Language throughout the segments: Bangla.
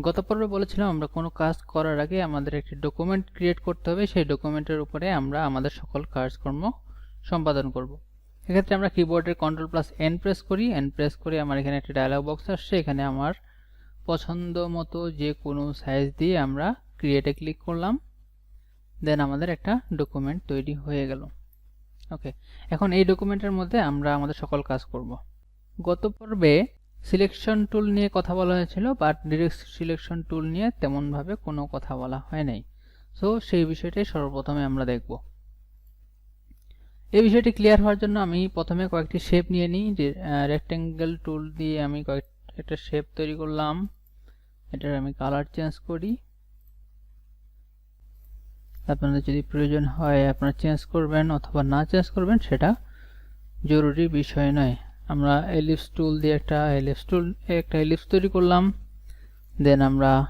গত পর্বে বলেছিলাম, আমরা কোনো কাজ করার আগে আমাদের একটি ডকুমেন্ট ক্রিয়েট করতে হবে। সেই ডকুমেন্টের উপরে আমরা আমাদের সকল কাজকর্ম সম্পাদন করব। এক্ষেত্রে আমরা কিবোর্ডের কন্ট্রোল প্লাস এন প্রেস করি। এন প্রেস করে আমার এখানে একটি ডায়লগ বক্স আসছে। এখানে আমার পছন্দ মতো যে কোনো সাইজ দিয়ে আমরা ক্রিয়েটে ক্লিক করলাম। দেন আমাদের একটা ডকুমেন্ট তৈরি হয়ে গেল। ওকে এখন এই ডকুমেন্টের মধ্যে আমরা আমাদের সকল কাজ করব। গত পর্বে সিলেকশন টুল নিয়ে কথা বলা হয়েছিল বাট ডিরেক্ট সিলেকশন টুল নিয়ে তেমনভাবে কোনো কথা বলা হয় নাই। সো সেই বিষয়টাই সর্বপ্রথমে আমরা দেখব। এই বিষয়টি ক্লিয়ার হওয়ার জন্য আমি প্রথমে কয়েকটি শেপ নিয়ে নিই রেক্টেঙ্গেল টুল দিয়ে আমি কয়েক, একটা শেপ তৈরি করলাম। এটার আমি কালার চেঞ্জ করি। আপনাদের যদি প্রয়োজন হয় আপনারা চেঞ্জ করবেন অথবা না চেঞ্জ করবেন, সেটা জরুরি বিষয় নয়। আমরা এলিপস টুল দিয়ে একটা এলিপস টুল একটা এলিপস তৈরি করলাম। দেন আমরা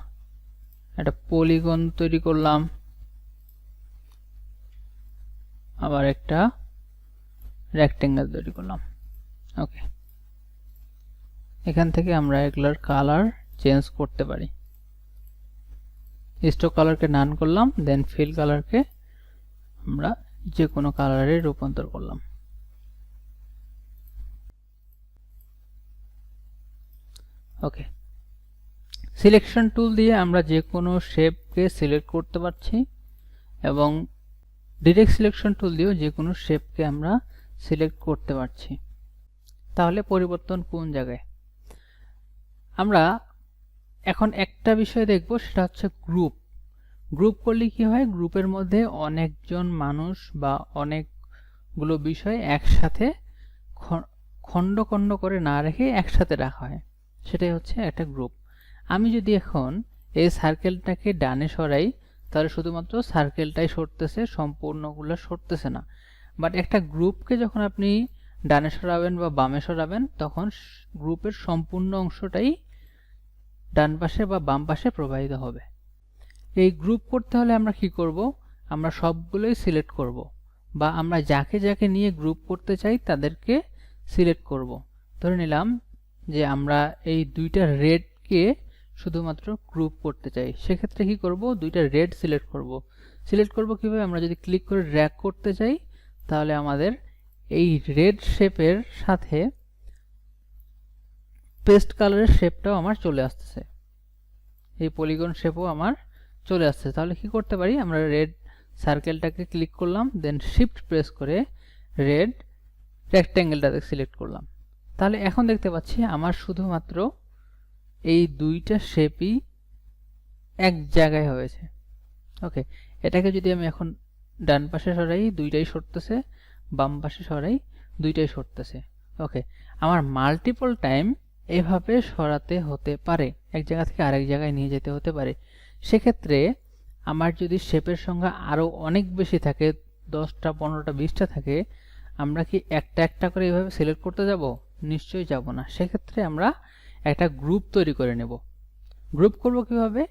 একটা পলিগন তৈরি করলাম। আবার একটা রেক্টেঙ্গেল তৈরি করলাম। ওকে এখান থেকে আমরা এগুলার কালার চেঞ্জ করতে পারি। স্টক কালারকে নান করলাম দেন ফিল কালারকে আমরা যে কোনো কালারে রূপান্তর করলাম। ওকে সিলেকশন টুল দিয়ে আমরা যে কোনো শেপকে সিলেক্ট করতে পারছি এবং ডিরেক্ট সিলেকশন টুল দিয়েও যে কোনো শেপকে আমরা সিলেক্ট করতে পারছি। তাহলে পরিবর্তন কোন জায়গায়? আমরা এখন একটা বিষয় দেখব, সেটা হচ্ছে গ্রুপ গ্রুপ করলে কি হয়? গ্রুপের মধ্যে অনেকজন মানুষ বা অনেকগুলো বিষয় একসাথে খণ্ড খণ্ড করে না রেখে একসাথে রাখা হয়। সেটাই হচ্ছে একটা গ্রুপ আমি যদি এখন এই সার্কেলটাকে ডানে সরাই, তাহলে শুধুমাত্র সার্কেলটাই সরতেছে, সম্পূর্ণগুলো সরতেছে না। বাট একটা গ্রুপকে যখন আপনি ডানে সরাবেন বা বামে সরাবেন, তখন গ্রুপের সম্পূর্ণ অংশটাই ডান পাশে বা বাম পাশে প্রবাহিত হবে। এই গ্রুপ করতে হলে আমরা কি করব? আমরা সবগুলোই সিলেক্ট করব। বা আমরা যাকে যাকে নিয়ে গ্রুপ করতে চাই, তাদেরকে সিলেক্ট করব। ধরে নিলাম যে আমরা এই দুইটা রেডকে শুধুমাত্র গ্রুপ করতে চাই। সেক্ষেত্রে কি করব? দুইটা রেড সিলেক্ট করব। সিলেক্ট করব কীভাবে? আমরা যদি ক্লিক করে ড্র্যাগ করতে চাই, তাহলে আমাদের এই রেড শেপের সাথে পেস্ট কালারের শেপটাও আমার চলে আসতেছে। এই পলিগন শেপও আমার চলে আসছে। তাহলে কি করতে পারি? আমরা রেড সার্কেলটাকে ক্লিক করলাম দেন শিফট প্রেস করে রেড রেক্ট্যাঙ্গেলটাকে সিলেক্ট করলাম। তাহলে এখন দেখতে পাচ্ছি আমার শুধুমাত্র এই দুইটা শেপই এক জায়গায় হয়েছে। ওকে এটাকে যদি আমি এখন ডান পাশে সরাই, দুইটাই সরতেছে, বাম পাশে সরাই, দুইটাই সরতেছে। ওকে আমার মাল্টিপল টাইম এভাবে সরাতে হতে পারে, এক জায়গা থেকে আরেক জায়গায় নিয়ে যেতে হতে পারে। সেক্ষেত্রে আমার যদি শেপের সংখ্যা আরও অনেক বেশি থাকে, দশটা, পনেরোটা, বিশটা থাকে, আমরা কি একটা একটা করে এভাবে সিলেক্ট করতে যাব? নিশ্চয়ই যাব না। সেক্ষেত্রে আমরা একটা গ্রুপ তৈরি করে নেব। গ্রুপ করব কীভাবে?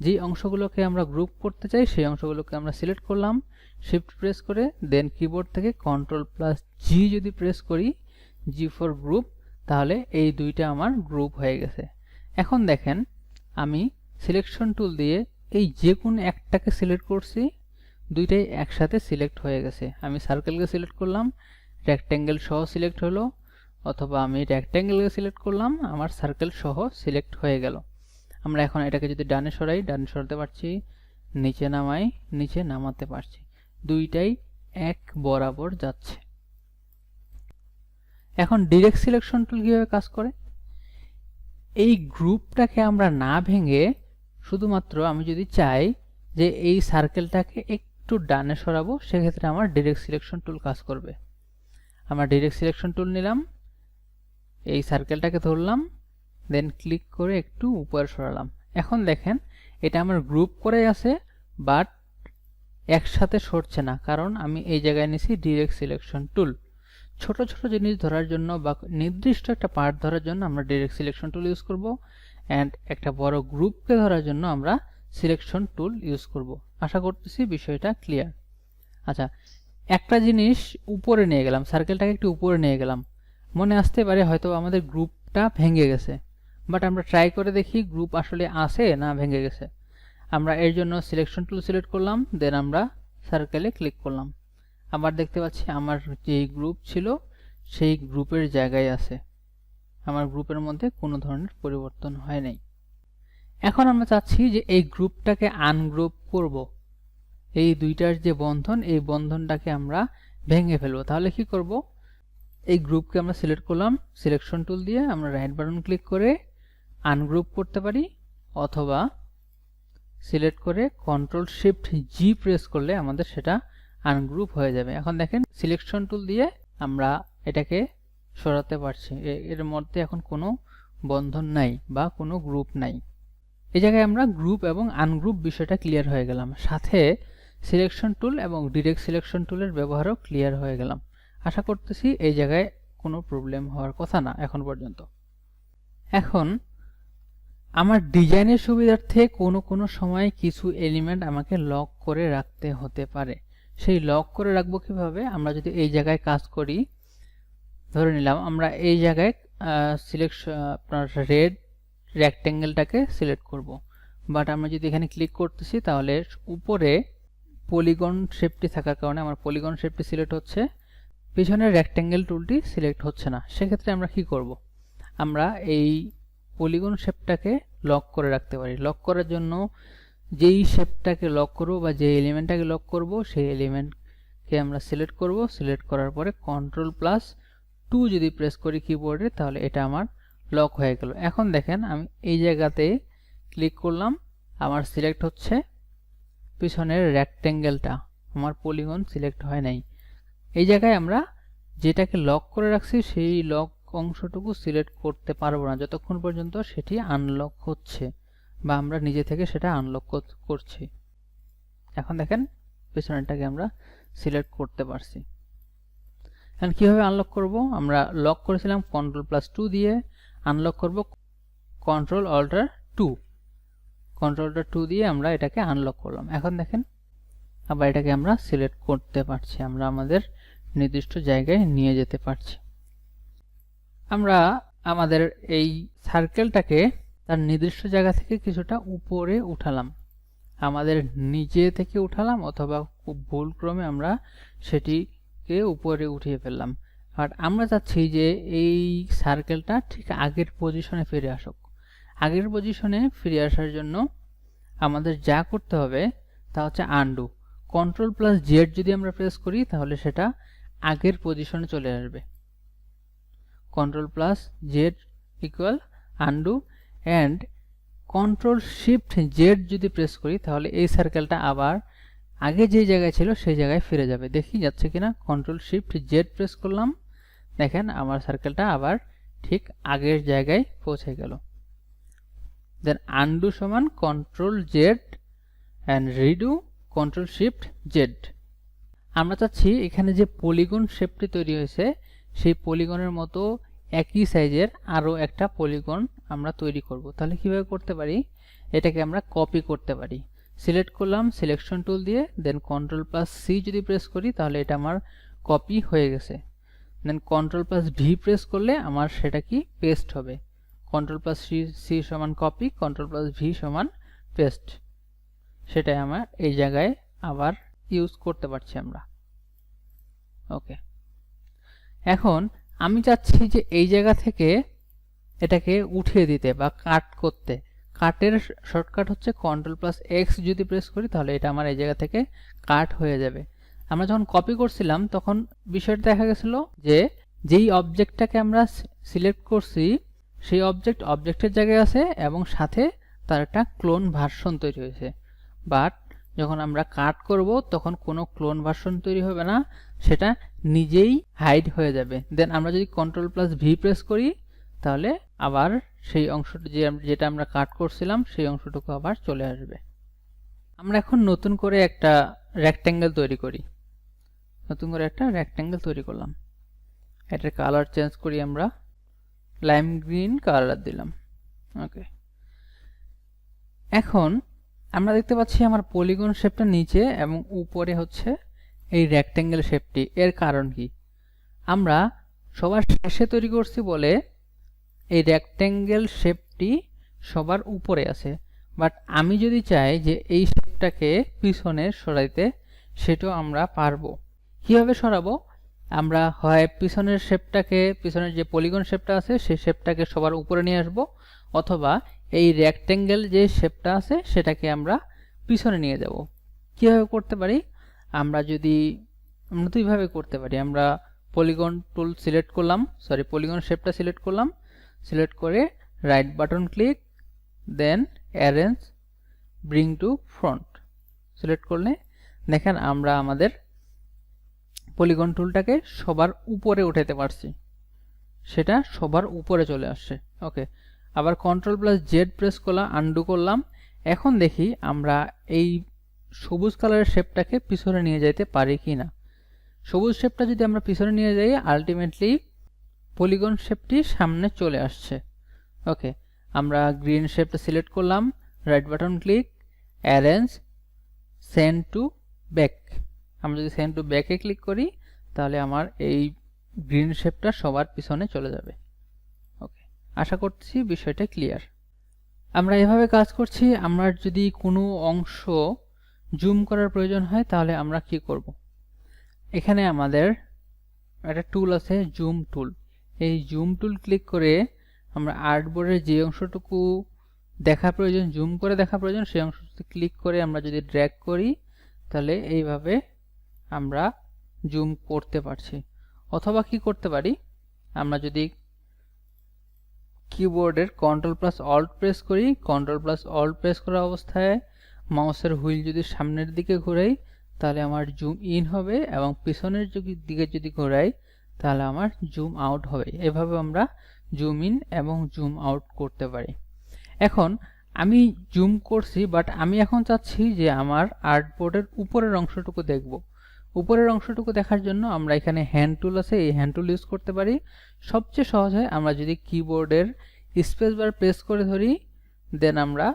যে অংশগুলোকে আমরা গ্রুপ করতে চাই, সেই অংশগুলোকে আমরা সিলেক্ট করলাম শিফট প্রেস করে দেন কিবোর্ড থেকে কন্ট্রোল প্লাস জি যদি প্রেস করি জি ফর গ্রুপ তাহলে এই দুইটা আমার গ্রুপ হয়ে গেছে। এখন দেখেন, আমি সিলেকশন টুল দিয়ে এই যে কোনো একটাকে সিলেক্ট করছি, দুইটাই একসাথে সিলেক্ট হয়ে গেছে। আমি সার্কেলকে সিলেক্ট করলাম রেক্ট্যাঙ্গেল সহ সিলেক্ট হলো অথবা আমি রেক্ট্যাঙ্গেলকে সিলেক্ট করলাম, আমার সার্কেল সহ সিলেক্ট হয়ে গেল। আমরা এখন এটাকে যদি ডানে সরাই, ডানে সরাতে পারছি, নিচে নামাই, নিচে নামাতে পারছি। দুইটাই এক বরাবর যাচ্ছে। এখন ডিরেক্ট সিলেকশন টুল কীভাবে কাজ করে? এই গ্রুপটাকে আমরা না ভেঙে শুধুমাত্র আমি যদি চাই যে এই সার্কেলটাকে একটু ডানে সরাবো, সেক্ষেত্রে আমার ডিরেক্ট সিলেকশন টুল কাজ করবে। আমরা ডিরেক্ট সিলেকশন টুল নিলাম এই সার্কেলটাকে ধরলাম দেন ক্লিক করে একটু উপরে সরালাম। এখন দেখেন, এটা আমার গ্রুপ করে আছে বাট একসাথে সরছে না, কারণ আমি এই জায়গায় নিছি ডিরেক্ট সিলেকশন টুল ছোট ছোট জিনিস ধরার জন্য বা নির্দিষ্ট একটা পার্ট ধরার জন্য আমরা ডিরেক্ট সিলেকশন টুল ইউজ করব অ্যান্ড একটা বড় গ্রুপকে ধরার জন্য আমরা সিলেকশন টুল ইউজ করব। আশা করতেছি বিষয়টা ক্লিয়ার আচ্ছা একটা জিনিস উপরে নিয়ে গেলাম সার্কেলটাকে একটু উপরে নিয়ে গেলাম। মনে আসতে পারে হয়তো আমাদের গ্রুপটা ভেঙে গেছে। বাট আমরা ট্রাই করে দেখি গ্রুপ আসলে আছে না ভেঙে গেছে। আমরা এর জন্য সিলেকশন টুল সিলেক্ট করলাম দেন আমরা সার্কেলে ক্লিক করলাম। আবার দেখতে পাচ্ছি আমার যেই গ্রুপ ছিল, সেই গ্রুপের জায়গায় আছে। আমার গ্রুপের মধ্যে কোনো ধরনের পরিবর্তন হয় নাই। এখন আমরা চাচ্ছি যে এই গ্রুপটাকে আনগ্রুপ করব। এই দুইটার যে বন্ধন, এই বন্ধনটাকে আমরা ভেঙে ফেলব। তাহলে কি করব? এই গ্রুপকে আমরা সিলেক্ট করলাম। সিলেকশন টুল দিয়ে আমরা রাইট বাটন ক্লিক করে আনগ্রুপ করতে পারি অথবা সিলেক্ট করে কন্ট্রোল শিফট জি প্রেস করলে আমাদের সেটা আনগ্রুপ হয়ে যাবে। এখন দেখেন সিলেকশন টুল দিয়ে আমরা এটাকে সরাতে পারছি। এর মধ্যে এখন কোনো বন্ধন নাই বা কোনো গ্রুপ নাই। এই জায়গায় আমরা গ্রুপ এবং আনগ্রুপ বিষয়টা ক্লিয়ার হয়ে গেলাম। সাথে সিলেকশন টুল এবং ডিরেক্ট সিলেকশন টুলের ব্যবহারও ক্লিয়ার হয়ে গেলাম। আশা করতেছি এই জায়গায় কোনো প্রবলেম হওয়ার কথা না এখন পর্যন্ত। এখন, আমার ডিজাইনের সুবিধার্থে কোনো কোনো সময় কিছু এলিমেন্ট আমাকে লক করে রাখতে হতে পারে। সেই লক করে রাখব কীভাবে? আমরা যদি এই জায়গায় কাজ করি, ধরে নিলাম আমরা এই জায়গায় সিলেকশন আপনার রেড রেক্ট্যাঙ্গেলটাকে সিলেক্ট করব। বাট আমরা যদি এখানে ক্লিক করতেছি, তাহলে উপরে পলিগন শেপটি থাকার কারণে আমার পলিগন শেপটি সিলেক্ট হচ্ছে। পিছনের রেক্ট্যাঙ্গেল টুলটি সিলেক্ট হচ্ছে না। সেক্ষেত্রে আমরা কি করব? আমরা এই পলিগন শেপটাকে লক করে রাখতে পারি। লক করার জন্য যেই শেপটাকে লক করব বা যে এলিমেন্টটাকে লক করব, সেই এলিমেন্টকে আমরা সিলেক্ট করব। সিলেক্ট করার পরে কন্ট্রোল প্লাস টু যদি প্রেস করি কিবোর্ডে তাহলে এটা আমার লক হয়ে গেল। এখন দেখেন, আমি এই জায়গাতে ক্লিক করলাম। আমার সিলেক্ট হচ্ছে। পিছনের রেক্ট্যাঙ্গেলটা আমার পলিগন সিলেক্ট হয় নাই। এই জায়গায় আমরা যেটাকে লক করে রাখছি, সেই লক অংশটুকু সিলেক্ট করতে পারব না। যতক্ষণ পর্যন্ত সেটি আনলক হচ্ছে বা আমরা নিজে থেকে সেটা আনলক করছি। এখন দেখেন পিছনেরটাকে আমরা সিলেক্ট করতে পারছি। এখন কীভাবে আনলক করব? আমরা লক করেছিলাম কন্ট্রোল প্লাস টু দিয়ে আনলক করব control alter two control alter two দিয়ে আমরা এটাকে আনলক করলাম। এখন দেখেন আবার এটাকে আমরা সিলেক্ট করতে পারছি। আমরা আমাদের নির্দিষ্ট জায়গায় নিয়ে যেতে পারছি। আমরা আমাদের এই সার্কেলটাকে তার নির্দিষ্ট জায়গা থেকে কিছুটা উপরে উঠালাম। আমাদের নিজে থেকে উঠালাম অথবা খুব ভুলক্রমে আমরা সেটিকে উপরে উঠিয়ে ফেললাম। আর আমরা চাচ্ছি যে এই সার্কেলটা ঠিক আগের পজিশনে ফিরে আসুক। আগের পজিশনে ফিরে আসার জন্য আমাদের যা করতে হবে তা হচ্ছে আন্ডু কন্ট্রোল প্লাস জেড যদি আমরা প্রেস করি তাহলে সেটা আগের পজিশনে চলে আসবে। Control plus Z equal undo and control shift Z যদি প্রেস করি, তাহলে এই সার্কেলটা আবার আগে যে জায়গায় ছিল, সেই জায়গায় ফিরে যাবে। দেখি যাচ্ছে কিনা? কন্ট্রোল শিফট জেড প্রেস করলাম। দেখেন আমার সার্কেলটা আবার ঠিক আগের জায়গায় পৌঁছে গেল। দেন আন্ডু সমান control Z and redo control shift Z আমরা চাচ্ছি এখানে যে পলিগন শেপটি তৈরি হয়েছে, সেই পলিগনের মতো একই সাইজের আরও একটা পলিগন আমরা তৈরি করব। তাহলে কীভাবে করতে পারি? এটাকে আমরা কপি করতে পারি। সিলেক্ট করলাম সিলেকশন টুল দিয়ে দেন কন্ট্রোল প্লাস সি যদি প্রেস করি, তাহলে এটা আমার কপি হয়ে গেছে। Then control plus V press করলে আমার সেটা কি? পেস্ট হবে। কন্ট্রোল প্লাস সি সি সমান কপি কন্ট্রোল প্লাস ভি সমান পেস্ট সেটাই আমার এই জায়গায় আবার ইউজ করতে পারছি আমরা। ওকে এখন আমি চাচ্ছি যে এই জায়গা থেকে এটাকে উঠিয়ে দিতে বা কাট করতে। কাটের শর্টকাট হচ্ছে কন্ট্রোল প্লাস এক্স যদি প্রেস করি তাহলে এটা আমার এই জায়গা থেকে কাট হয়ে যাবে। আমরা যখন কপি করছিলাম তখন বিষয়টা দেখা গেছিল যে যেই অবজেক্টটাকে আমরা সিলেক্ট করছি সেই অবজেক্ট অবজেক্টের জায়গায় আছে এবং সাথে তার একটা ক্লোন ভার্সন তৈরি হয়েছে। বাট যখন আমরা কাট করব, তখন কোনো ক্লোন ভার্সন তৈরি হবে না, সেটা নিজেই হাইড হয়ে যাবে। দেন আমরা যদি কন্ট্রোল প্লাস ভি প্রেস করি, তাহলে আবার সেই অংশটা যে যেটা আমরা কাট করছিলাম, সেই অংশটুকু আবার চলে আসবে। আমরা এখন নতুন করে একটা রেক্ট্যাঙ্গেল তৈরি করি। নতুন করে একটা রেক্ট্যাঙ্গেল তৈরি করলাম। এটার কালার চেঞ্জ করি আমরা। লাইম গ্রিন কালার দিলাম। ওকে এখন আমরা দেখতে পাচ্ছি আমার পলিগন শেপটা নিচে এবং উপরে হচ্ছে এই রেক্ট্যাঙ্গেল শেপটি এর কারণ কি? আমরা সবার শেষে তৈরি করছি বলে এই রেক্ট্যাঙ্গেল শেপটি সবার উপরে আছে। বাট আমি যদি চাই যে এই শেপটাকে পিছনে সরাইতে, সেটাও আমরা পারব। কীভাবে সরাবো? আমরা হয় পিছনের শেপটাকে পিছনের যে পলিগন শেপটা আছে, সেই শেপটাকে সবার উপরে নিয়ে আসব, অথবা এই রেক্ট্যাঙ্গেল যে শেপটা আছে, সেটাকে আমরা পিছনে নিয়ে যাব। কীভাবে করতে পারি? আমরা যদি, আমরা দুইভাবে করতে পারি। আমরা পলিগন টুল সিলেক্ট করলাম সরি পলিগন শেপটা সিলেক্ট করলাম। সিলেক্ট করে right button click then arrange bring to front select করলে, দেখেন আমরা আমাদের পলিগন টুলটাকে সবার উপরে উঠাতে পারছি। সেটা সবার উপরে চলে আসছে। ওকে আবার কন্ট্রোল প্লাস জেড প্রেস করলাম আন্ডু করলাম। এখন দেখি আমরা এই সবুজ কালারের শেপটাকে পিছনে নিয়ে যাইতে পারি কি না সবুজ শেপটা যদি আমরা পিছনে নিয়ে যাই আলটিমেটলি পলিগন শেপটি সামনে চলে আসছে। ওকে আমরা গ্রিন শেপটা সিলেক্ট করলাম right button click arrange send to back আমরা যদি সেন্ড টু ব্যাকে ক্লিক করি, তাহলে আমার এই গ্রিন শেপটা সবার পিছনে চলে যাবে। আশা করছি বিষয়টা ক্লিয়ার আমরা এভাবে কাজ করছি, আমরা যদি কোনো অংশ জুম করার প্রয়োজন হয়, তাহলে আমরা কি করব? এখানে আমাদের একটা টুল আছে জুম টুল এই জুম টুল ক্লিক করে আমরা আর্টবোর্ডের যে অংশটুকু দেখা প্রয়োজন জুম করে দেখা প্রয়োজন, সেই অংশটুকু ক্লিক করে আমরা যদি ড্র্যাগ করি, তাহলে এইভাবে আমরা জুম করতে পারছি। অথবা কি করতে পারি? আমরা যদি কিবোর্ডের কন্ট্রোল প্লাস অল্ট প্রেস করি। কন্ট্রোল প্লাস অল্ট প্রেস করা অবস্থায় মাউসের হুইল যদি সামনের দিকে ঘোরাই, তাহলে আমার জুম ইন হবে এবং পিছনের দিকে যদি ঘোরাই, তাহলে আমার জুম আউট হবে। এভাবে আমরা জুম ইন এবং জুম আউট করতে পারি। এখন আমি জুম করছি বাট আমি এখন চাচ্ছি যে আমার আর্টবোর্ডের উপরের অংশটুকু দেখব। উপরের অংশটুকু দেখার জন্য আমরা এখানে হ্যান্ড টুল আছে, এই হ্যান্ড টুল ইউজ করতে পারি। সবচেয়ে সহজ হয় আমরা যদি কিবোর্ডের স্পেস বার প্রেস করে ধরি দেন আমরা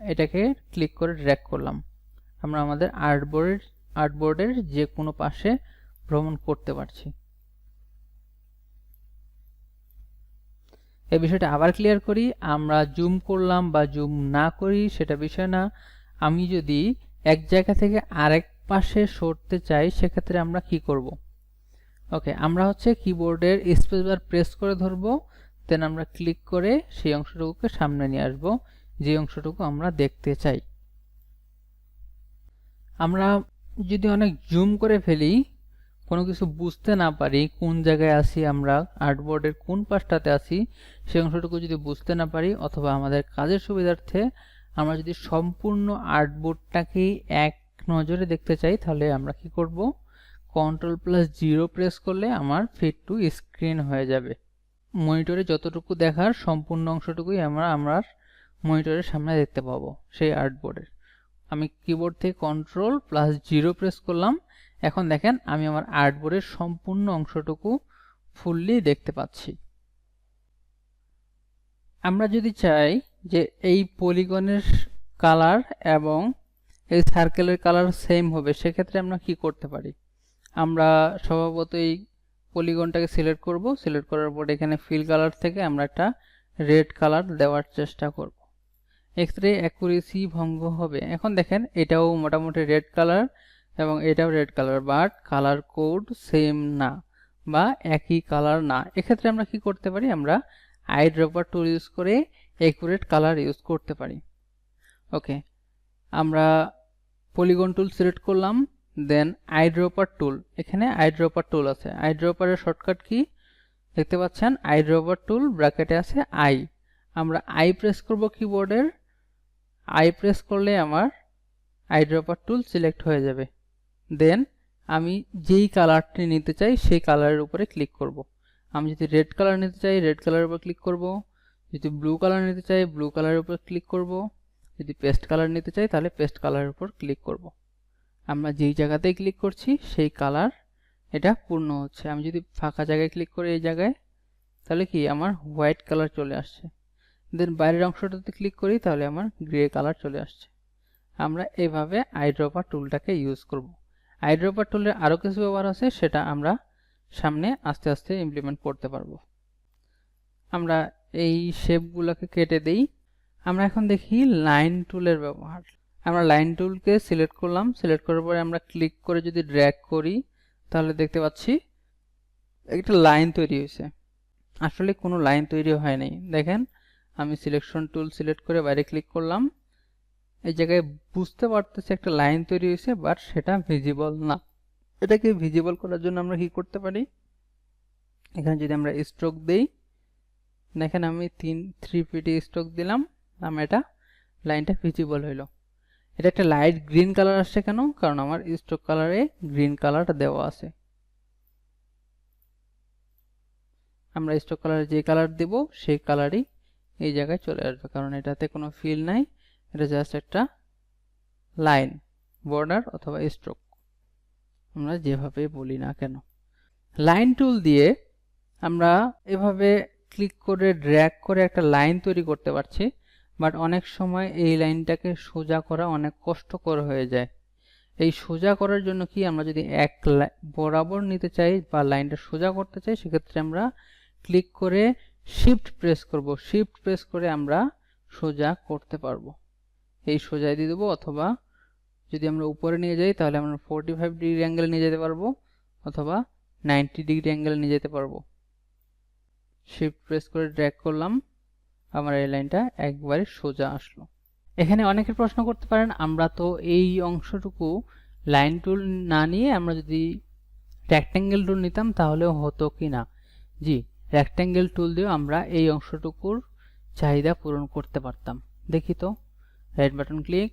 এটাকে ক্লিক করে ড্র্যাগ করলাম। আমরা আমাদের আর্টবোর্ডের আর্টবোর্ডের যে কোনো পাশে ভ্রমণ করতে পারছি। এই বিষয়টা আবার ক্লিয়ার করি, আমরা জুম করলাম বা জুম না করি সেটা বিষয় না। আমি যদি এক জায়গা থেকে আরেক পাশে সরতে চাই, সেক্ষেত্রে আমরা কি করব? ওকে আমরা হচ্ছে কিবোর্ডের স্পেস বার প্রেস করে ধরবো দেন আমরা ক্লিক করে সেই অংশটুকুকে সামনে নিয়ে আসব, যে অংশটুকু আমরা দেখতে চাই। আমরা যদি অনেক জুম করে ফেলি, কোনো কিছু বুঝতে না পারি কোন জায়গায় আছি আমরা আর্টবোর্ডের কোন পাশটাতে আছি, সেই অংশটুকু যদি বুঝতে না পারি, অথবা আমাদের কাজের সুবিধার্থে আমরা যদি সম্পূর্ণ আর্টবোর্ডটাকেই এক নজরে দেখতে চাই, তাহলে আমরা কি করব? কন্ট্রোল প্লাস জিরো প্রেস করলে আমার ফিট টু স্ক্রিন হয়ে যাবে। মনিটরে যতটুকু দেখার সম্পূর্ণ অংশটুকুই আমরা, আমার মনিটরের সামনে দেখতে পাবো, সেই আর্টবোর্ডের আমি কিবোর্ড থেকে কন্ট্রোল প্লাস জিরো প্রেস করলাম। এখন দেখেন, আমি আমার আর্টবোর্ডের সম্পূর্ণ অংশটুকু ফুললি দেখতে পাচ্ছি। আমরা যদি চাই যে এই পলিগনের কালার এবং এই সার্কেলের কালার সেম হবে, সেক্ষেত্রে আমরা কি করতে পারি? আমরা স্বভাবত এই পলিগনটাকে সিলেক্ট করব সিলেক্ট করার পর এখানে ফিল কালার থেকে আমরা একটা রেড কালার দেওয়ার চেষ্টা করব। এক্ষেত্রে অ্যাকুরেসি ভঙ্গ হবে। এখন দেখেন, এটাও মোটামুটি রেড কালার এবং এটাও red colour but colour code same না বা একই কালার না। এক্ষেত্রে আমরা কি করতে পারি? আমরা আই ড্রপার টুল ইউজ করে একুরেট কালার ইউজ করতে পারি। ওকে আমরা পলিগন টুল সিলেক্ট করলাম দেন আই ড্রপার টুল এখানে আই ড্রপার টুল আছে। I ড্রপারের shortcut key? দেখতে পাচ্ছেন আই ড্রপার টুল ব্র্যাকেটে আছে আই আমরা আই প্রেস করব কিবোর্ডের আই প্রেস করলে আমার আই ড্রপার টুল সিলেক্ট হয়ে যাবে। দেন আমি যেই কালারটি নিতে চাই, সেই কালারের উপরে ক্লিক করব। আমি যদি রেড কালার নিতে চাই রেড কালারের উপর ক্লিক করব। যদি ব্লু কালার নিতে চাই ব্লু কালারের উপর ক্লিক করব। যদি পেস্ট কালার নিতে চাই, তাহলে পেস্ট কালারের উপর ক্লিক করব। আমরা যেই জায়গাতেই ক্লিক করছি, সেই কালার এটা পূর্ণ হচ্ছে। আমি যদি ফাঁকা জায়গায় ক্লিক করি এই জায়গায়, তাহলে কি আমার হোয়াইট কালার চলে আসছে। দেন বাইরের অংশটাতে ক্লিক করি, তাহলে আমার গ্রে কালার চলে আসছে। আমরা এভাবে আইড্রপার টুলটাকে ইউজ করব। আইড্রপার টুলের আরও কিছু ব্যবহার আছে, সেটা আমরা সামনে আস্তে আস্তে ইমপ্লিমেন্ট করতে পারব। আমরা এই শেপগুলোকে কেটে দেই। আমরা এখন দেখি লাইন টুলের ব্যবহার। আমরা লাইন টুলকে সিলেক্ট করলাম সিলেক্ট করার পরে আমরা ক্লিক করে যদি ড্র্যাগ করি, তাহলে দেখতে পাচ্ছি একটা লাইন তৈরি হয়েছে। আসলে কোনো লাইন তৈরি হয় নাই। দেখেন, আমি সিলেকশন টুল সিলেক্ট করে বাইরে ক্লিক করলাম। এই জায়গায় বুঝতে পারতেছি একটা লাইন তৈরি হয়েছে বাট সেটা ভিজিবল না। এটাকে ভিজিবল করার জন্য আমরা কি করতে পারি? এখানে যদি আমরা স্ট্রোক দেই, দেখেন আমি তিন থ্রি পিটি স্ট্রোক দিলাম। আমি এটা, লাইনটা ভিজিবল হইল। এটা একটা লাইট গ্রিন কালার আসছে কেন? কারণ আমার স্ট্রোক কালারে গ্রিন কালারটা দেওয়া আছে। আমরা স্ট্রোক কালারে যে কালার দেব, সেই কালারই এই জায়গায় চলে আসবে। কারণ এটাতে কোনো ফিল নাই, এটা জাস্ট একটা লাইন বর্ডার অথবা স্ট্রোক আমরা যেভাবে বলি না কেন। লাইন টুল দিয়ে আমরা এভাবে ক্লিক করে ড্র্যাগ করে একটা লাইন তৈরি করতে পারছি। বাট অনেক সময় এই লাইনটাকে সোজা করা অনেক কষ্টকর হয়ে যায়। এই সোজা করার জন্য কি আমরা যদি এক বরাবর নিতে চাই বা লাইনটা সোজা করতে চাই, সেক্ষেত্রে আমরা ক্লিক করে শিফট প্রেস করব। শিফট প্রেস করে আমরা সোজা করতে পারব। এই সোজায় দিয়ে দেবো অথবা যদি আমরা উপরে নিয়ে যাই, তাহলে আমরা ফোরটি ফাইভ ডিগ্রি অ্যাঙ্গেল নিয়ে যেতে পারব অথবা নাইনটি ডিগ্রি অ্যাঙ্গেল নিয়ে যেতে পারব। শিফট প্রেস করে ড্র্যাগ করলাম। আমার এই লাইনটা একবারে সোজা আসলো। এখানে অনেকে প্রশ্ন করতে পারেন, আমরা তো এই অংশটুকু লাইন টুল না নিয়ে আমরা যদি রেক্ট্যাঙ্গেল টুল নিতাম তাহলেও হতো কি না? জি রেক্ট্যাঙ্গেল টুল দিয়েও আমরা এই অংশটুকুর চাহিদা পূরণ করতে পারতাম। দেখি তো right button click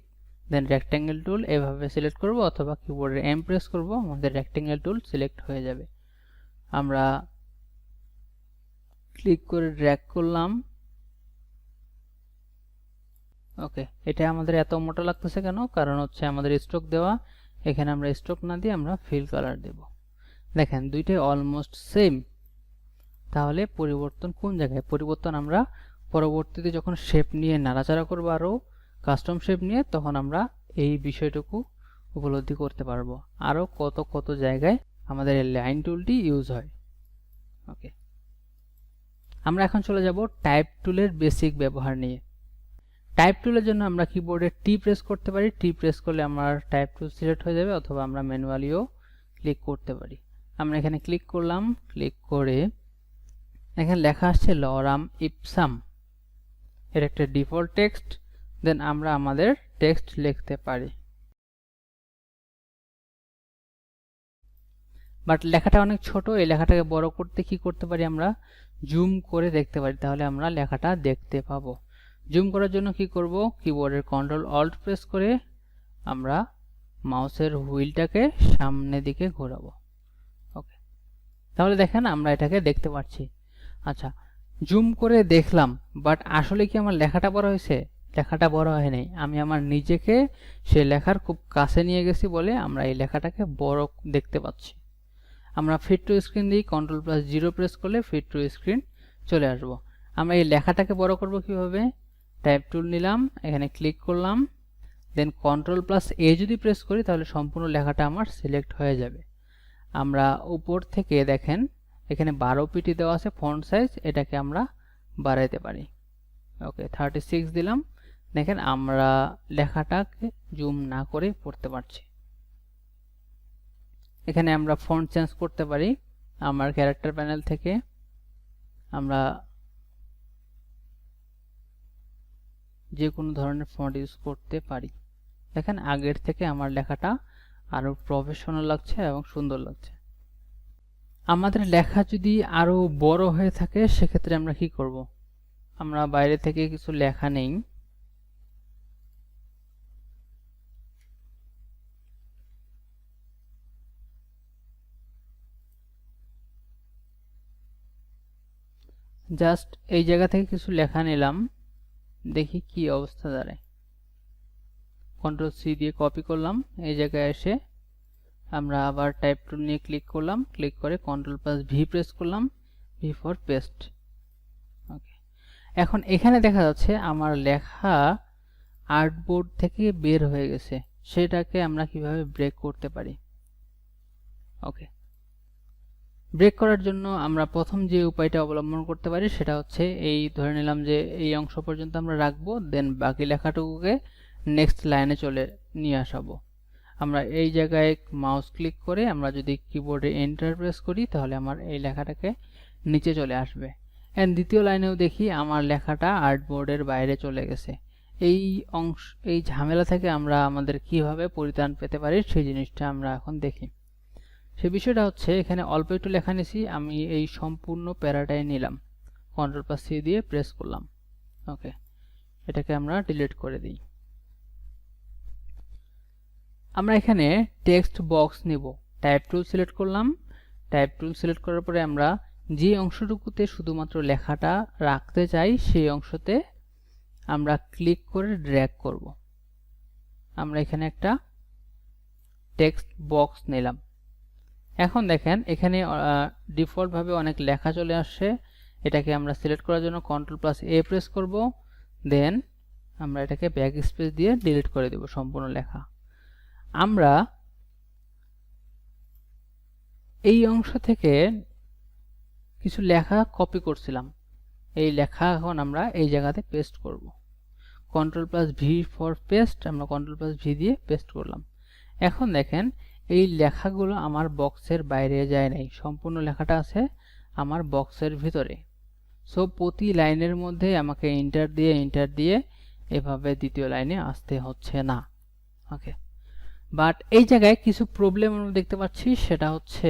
then rectangle tool এভাবে সিলেক্ট করব অথবা কিবোর্ডের এম প্রেস করব, আমাদের রেক্ট্যাঙ্গেল টুল সিলেক্ট হয়ে যাবে। আমরা ক্লিক করে ড্র্যাগ করলাম। ওকে এটা আমাদের এত মোটা লাগতেছে কেন? কারণ হচ্ছে আমাদের স্ট্রোক দেওয়া, এখানে আমরা স্ট্রোক না দিয়ে আমরা ফিল কালার দেব। দেখেন, দুইটাই অলমোস্ট সেম তাহলে পরিবর্তন কোন জায়গায়? পরিবর্তন আমরা পরবর্তীতে যখন শেপ নিয়ে নাড়াচাড়া করব আরও কাস্টম শেপ নিয়ে, তখন আমরা এই বিষয়টুকু উপলব্ধি করতে পারব। আরও কত কত জায়গায় আমাদের লাইন টুলটি ইউজ হয়। ওকে আমরা এখন চলে যাব টাইপ টুলের বেসিক ব্যবহার নিয়ে। টাইপ টুলের জন্য আমরা কিবোর্ডে টি প্রেস করতে পারি। টি প্রেস করলে আমার টাইপ টুল সিলেক্ট হয়ে যাবে অথবা আমরা ম্যানুয়ালিও ক্লিক করতে পারি। আমরা এখানে ক্লিক করলাম ক্লিক করে এখানে লেখা আসছে লরাম ইপসাম এর একটা ডিফল্ট টেক্সট দেন আমরা আমাদের টেক্সট লিখতে পারি। বাট লেখাটা অনেক ছোট, এই লেখাটাকে বড় করতে কি করতে পারি আমরা? জুম করে দেখতে পারি, তাহলে আমরা লেখাটা দেখতে পাবো। জুম করার জন্য কি করব? কিবোর্ডের কন্ট্রোল অল্ট প্রেস করে আমরা মাউসের হুইলটাকে সামনে দিকে ঘোরাবো। ওকে তাহলে দেখেন আমরা এটাকে দেখতে পাচ্ছি। আচ্ছা জুম করে দেখলাম বাট আসলে কি আমার লেখাটা বড় হয়েছে? লেখাটা বড় হয় নাই আমি আমার নিজেকে সে লেখার খুব কাছে নিয়ে গেছি বলে আমরা এই লেখাটাকে বড় দেখতে পাচ্ছি। আমরা ফিট টু স্ক্রিন দিই কন্ট্রোল প্লাস জিরো প্রেস করলে ফিট টু স্ক্রিন চলে আসব। আমরা এই লেখাটাকে বড় করব কীভাবে? টাইপ টুল নিলাম, এখানে ক্লিক করলাম দেন কন্ট্রোল প্লাস এ যদি প্রেস করি, তাহলে সম্পূর্ণ লেখাটা আমার সিলেক্ট হয়ে যাবে। আমরা উপর থেকে দেখেন, এখানে বারো পিটি দেওয়া আছে ফন্ট সাইজ এটাকে আমরা বাড়াইতে পারি। ওকে থার্টি সিক্স দিলাম। দেখেন, আমরা লেখাটাকে জুম না করে পড়তে পারছি। এখানে আমরা ফন্ট চেঞ্জ করতে পারি, আমার ক্যারেক্টার প্যানেল থেকে। আমরা যে কোনো ধরনের ফন্ট ইউজ করতে পারি। দেখেন, আগের থেকে আমার লেখাটা আরও প্রফেশনাল লাগছে এবং সুন্দর লাগছে। আমাদের লেখা যদি আরও বড় হয়ে থাকে, সেক্ষেত্রে আমরা কি করব? আমরা বাইরে থেকে কিছু লেখা নেই। জাস্ট এই জায়গা থেকে কিছু লেখা নিলাম। দেখি কি অবস্থা দাঁড়ায়। কন্ট্রোল সি দিয়ে কপি করলাম, এই জায়গায় এসে আমরা আবার টাইপ টু নিয়ে ক্লিক করলাম ক্লিক করে কন্ট্রোল প্লাস ভি প্রেস করলাম ভি ফর পেস্ট ওকে এখন এখানে দেখা যাচ্ছে আমার লেখা আর্টবোর্ড থেকে বের হয়ে গেছে, সেটাকে আমরা কীভাবে ব্রেক করতে পারি? ওকে ব্রেক করার জন্য আমরা প্রথম যে উপায়টা অবলম্বন করতে পারি সেটা হচ্ছে এই ধরে নিলাম যে এই অংশ পর্যন্ত আমরা রাখব দেন বাকি লেখাটুকুকে নেক্সট লাইনে চলে নিয়ে আসাবো। আমরা এই জায়গায় মাউস ক্লিক করে আমরা যদি কিবোর্ডে এন্টার প্রেস করি, তাহলে আমার এই লেখাটাকে নিচে চলে আসবে। অ্যান্ড দ্বিতীয় লাইনেও দেখি আমার লেখাটা আর্টবোর্ডের বাইরে চলে গেছে। এই অংশ, এই ঝামেলা থেকে আমরা আমাদের কীভাবে পরিত্রাণ পেতে পারি সেই জিনিসটা আমরা এখন দেখি। সে বিষয়টা হচ্ছে এখানে অল্প একটু লেখা নিছি আমি এই সম্পূর্ণ প্যারাটাই নিলাম। কন্ট্রোল প্লাস সি দিয়ে প্রেস করলাম। ওকে এটাকে আমরা ডিলিট করে দিই। আমরা এখানে টেক্সট বক্স নিব। টাইপ টুল সিলেক্ট করলাম। টাইপ টুল সিলেক্ট করার পরে আমরা যে অংশটুকুতে শুধুমাত্র লেখাটা রাখতে চাই, সেই অংশতে আমরা ক্লিক করে ড্র্যাগ করব। আমরা এখানে একটা টেক্সট বক্স নিলাম। এখন দেখেন, এখানে ডিফল্টভাবে অনেক লেখা চলে আসছে। এটাকে আমরা সিলেক্ট করার জন্য কন্ট্রোল প্লাস এ প্রেস করব। দেন আমরা এটাকে ব্যাক স্পেস দিয়ে ডিলিট করে দেব সম্পূর্ণ লেখা। আমরা এই অংশ থেকে কিছু লেখা কপি করছিলাম। এই লেখা এখন আমরা এই জায়গাতে পেস্ট করব। Control plus V for paste আমরা কন্ট্রোল প্লাস ভি দিয়ে পেস্ট করলাম। এখন দেখেন এই লেখাগুলো আমার বক্সের বাইরে যায় নাই। সম্পূর্ণ লেখাটা আছে আমার বক্সের ভিতরে। সো প্রতি লাইনের মধ্যে আমাকে ইন্টার দিয়ে ইন্টার দিয়ে এভাবে দ্বিতীয় লাইনে আসতে হচ্ছে না। ওকে বাট এই জায়গায় কিছু প্রবলেম আমরা দেখতে পাচ্ছি, সেটা হচ্ছে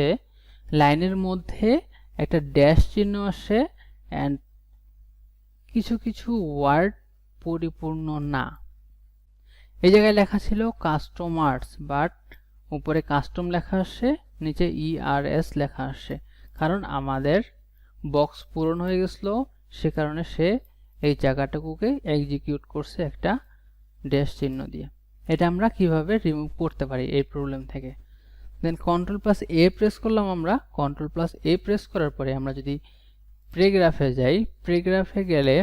লাইনের মধ্যে একটা ড্যাশ চিহ্ন আসে অ্যান্ড কিছু কিছু ওয়ার্ড পরিপূর্ণ না। এই জায়গায় লেখা ছিল কাস্টমার্স বাট উপরে কাস্টম লেখা আসছে নিচে ইআরএস লেখা আসছে কারণ আমাদের বক্স পূরণ হয়ে গেছিল, সে কারণে সে এই জায়গাটুকুকে এক্সিকিউট করছে একটা ড্যাশ চিহ্ন দিয়ে। এটা আমরা কীভাবে রিমুভ করতে পারি এই প্রবলেম থেকে? Then control plus A press করলাম আমরা। কন্ট্রোল প্লাস এ প্রেস করার পরে আমরা যদি প্রেগ্রাফে যাই প্রেগ্রাফে গেলে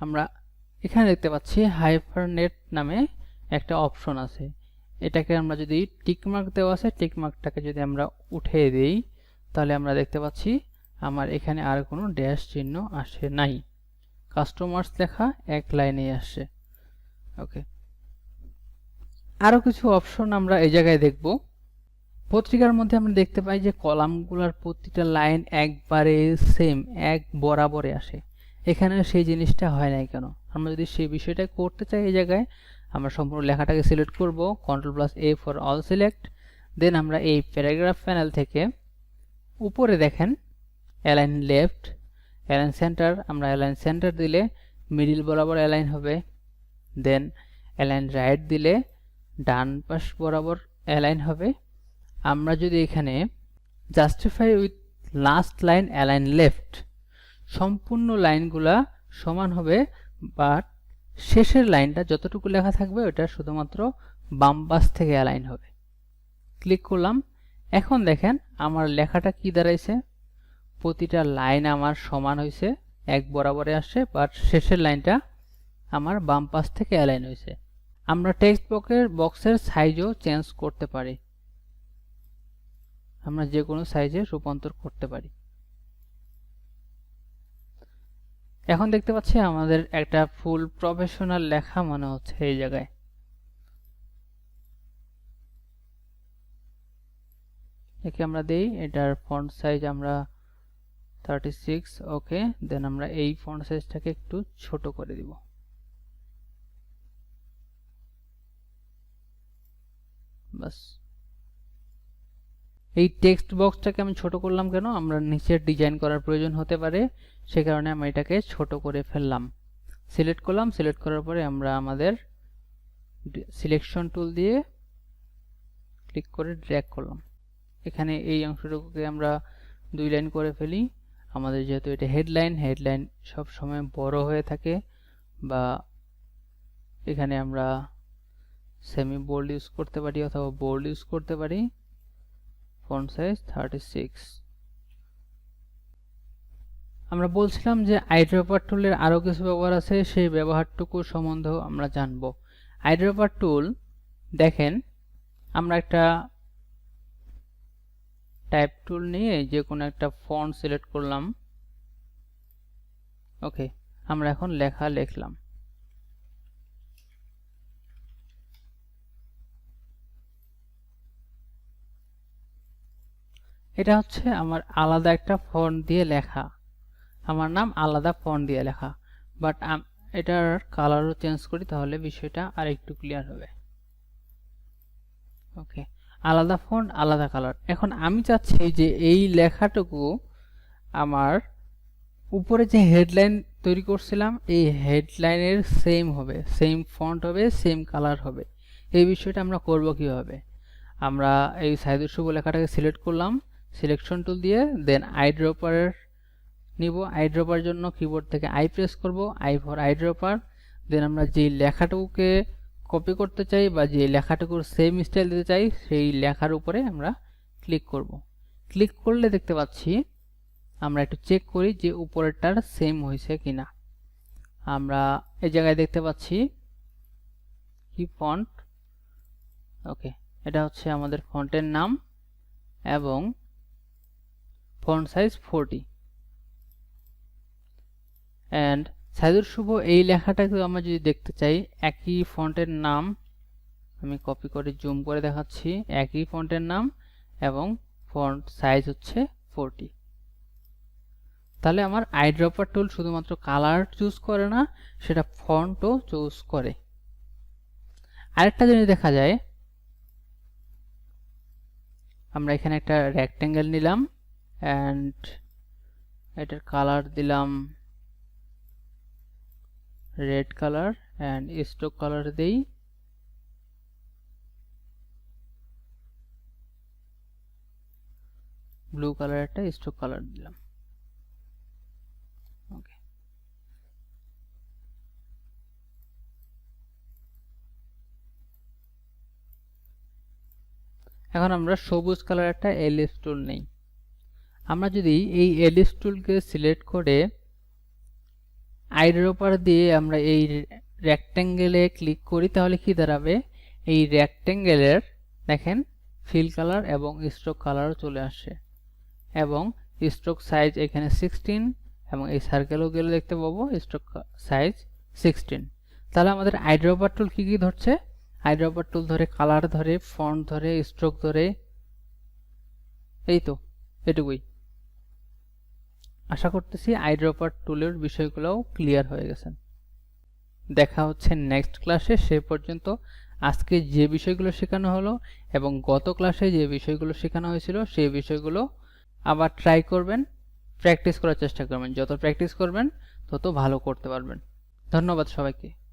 আমরা এখানে দেখতে পাচ্ছি হাইপারনেট নামে একটা অপশন আছে। এটাকে আমরা যদি টিকমার্ক দেওয়া আছে টিকমার্কটাকে যদি আমরা উঠিয়ে দিই, তাহলে আমরা দেখতে পাচ্ছি আমার এখানে আর কোনো ড্যাশ চিহ্ন আসে নাই। কাস্টমার্স লেখা এক লাইনেই আসে ওকে আরও কিছু অপশন আমরা এই জায়গায় দেখব। পত্রিকার মধ্যে আমরা দেখতে পাই যে কলামগুলোর প্রতিটা লাইন একবারে সেম এক বরাবরে আসে। এখানে সেই জিনিসটা হয় নাই কেন? আমরা যদি সেই বিষয়টা করতে চাই এই জায়গায় আমরা সম্পূর্ণ লেখাটাকে সিলেক্ট করব control plus A for all select then আমরা এই প্যারাগ্রাফ প্যানেল থেকে উপরে দেখেন অ্যালাইন লেফট অ্যালাইন সেন্টার আমরা অ্যালাইন সেন্টার দিলে মিডিল বরাবর অ্যালাইন হবে দেন অ্যালাইন রাইট দিলে ডান পাশ বরাবর অ্যালাইন হবে। আমরা যদি এখানে justify with last line align left সম্পূর্ণ লাইনগুলা সমান হবে বাট শেষের লাইনটা যতটুকু লেখা থাকবে ওটা শুধুমাত্র বাম পাশ থেকে অ্যালাইন হবে। ক্লিক করলাম। এখন দেখেন আমার লেখাটা কি দাঁড়াইছে? প্রতিটা লাইন আমার সমান হয়েছে এক বরাবরে আসছে বাট শেষের লাইনটা আমার বাম পাশ থেকে অ্যালাইন হয়েছে আমরা টেক্সট বক্সের বক্সের সাইজও চেঞ্জ করতে পারি। আমরা যে কোনো সাইজে রূপান্তর করতে পারি। এখন দেখতে পাচ্ছি আমাদের একটা ফুল প্রফেশনাল লেখা মনে হচ্ছে এই জায়গায়। একে আমরা দেই, এটার ফন্ট সাইজ আমরা থার্টি সিক্স ওকে দেন আমরা এই ফন্ট সাইজটাকে একটু ছোট করে দিব। বাস এই টেক্সট বক্সটাকে আমি ছোট করলাম কেন? আমরা নিচের ডিজাইন করার প্রয়োজন হতে পারে। সে কারণে আমি এটাকে ছোট করে ফেললাম। সিলেক্ট করলাম সিলেক্ট করার পরে আমরা আমাদের সিলেকশন টুল দিয়ে ক্লিক করে ড্র্যাগ করলাম। এখানে এই অংশটুকুকে আমরা দুই লাইন করে ফেলি। আমাদের যেহেতু এটা হেডলাইন হেডলাইন সব সময় বড় হয়ে থাকে বা এখানে আমরা সেমি বোল্ড ইউজ করতে পারি অথবা বোল্ড ইউজ করতে পারি। ফন্ট সাইজ থার্টি সিক্স আমরা বলছিলাম যে আইড্রপার টুলের আরও কিছু ব্যবহার আছে, সেই ব্যবহারটুকু সম্বন্ধেও আমরা জানব। আইড্রপার টুল দেখেন, আমরা একটা টাইপ টুল নিয়ে যে কোনো একটা ফন্ট সিলেক্ট করলাম। ওকে, আমরা এখন লেখা লিখলাম। এটা হচ্ছে আমার আলাদা একটা ফন্ট দিয়ে লেখা। আমার নাম আলাদা ফন্ট দিয়ে লেখা। বাট এটার কালারও চেঞ্জ করি, তাহলে বিষয়টা আর একটু ক্লিয়ার হবে। ওকে আলাদা ফন্ট, আলাদা কালার এখন আমি চাচ্ছি যে এই লেখাটুকু আমার উপরে যে হেডলাইন তৈরি করছিলাম, এই হেডলাইনের সেম হবে সেম ফন্ট হবে সেম কালার হবে। এই বিষয়টা আমরা করব কীভাবে? আমরা এই সাইদুর শুভ লেখাটাকে সিলেক্ট করলাম সিলেকশন টুল দিয়ে দেন আইড্রপারের নিব আইড্রপার জন্য কিবোর্ড থেকে আই প্রেস করব আই ফর আইড্রপার দেন আমরা যে লেখাটুকুকে কপি করতে চাই বা যে লেখাটুকুর সেম স্টাইল দিতে চাই, সেই লেখার উপরে আমরা ক্লিক করব। ক্লিক করলে দেখতে পাচ্ছি আমরা একটু চেক করি যে উপরেরটার সেম হয়েছে কিনা। আমরা এই জায়গায় দেখতে পাচ্ছি কি ফন্ট ওকে এটা হচ্ছে আমাদের ফন্টের নাম এবং font size forty and Saidur Shuvo এই লেখাটাকে আমরা যদি দেখতে চাই, একই ফন্টের নাম, আমি কপি করে জুম করে দেখাচ্ছি, একই ফন্টের নাম এবং ফন্ট সাইজ হচ্ছে ফোরটি তাহলে আমার আইড্রপার টুল শুধুমাত্র কালার চুজ করে না, সেটা ফন্টও চুজ করে। আরেকটা জিনিস দেখা যায়, আমরা এখানে একটা রেক্টেঙ্গেল নিলাম অ্যান্ড এটার কালার দিলাম red colour and stroke colour দেই। ব্লু কালার একটা স্টোক কালার দিলাম। ওকে এখন আমরা সবুজ কালার একটা এলিস টুল নেই। আমরা যদি এই এলিস টুলকে সিলেক্ট করে আইড্রপার দিয়ে আমরা এই রেক্ট্যাঙ্গেলে ক্লিক করি, তাহলে কি দাঁড়াবে? এই রেক্ট্যাঙ্গেলের দেখেন ফিল কালার এবং স্ট্রোক কালারও চলে আসে। এবং স্ট্রোক সাইজ এখানে সিক্সটিন এবং এই সার্কেলও গেলে দেখতে পাবো স্ট্রোক সাইজ সিক্সটিন তাহলে আমাদের আইড্রপার টুল কী কী ধরছে? আইড্রপার টুল ধরে কালার ধরে ফন্ট ধরে স্ট্রোক ধরে, এই তো, এটুকুই। আশা করতেছি আইড্রপার টুলের বিষয়গুলোও ক্লিয়ার হয়ে গেছে। দেখা হচ্ছে নেক্সট ক্লাসে সে পর্যন্ত আজকে যে বিষয়গুলো শেখানো হলো এবং গত ক্লাসে যে বিষয়গুলো শেখানো হয়েছিল, সেই বিষয়গুলো আবার ট্রাই করবেন প্র্যাকটিস করার চেষ্টা করবেন। যত প্র্যাকটিস করবেন, তত ভালো করতে পারবেন। ধন্যবাদ সবাইকে।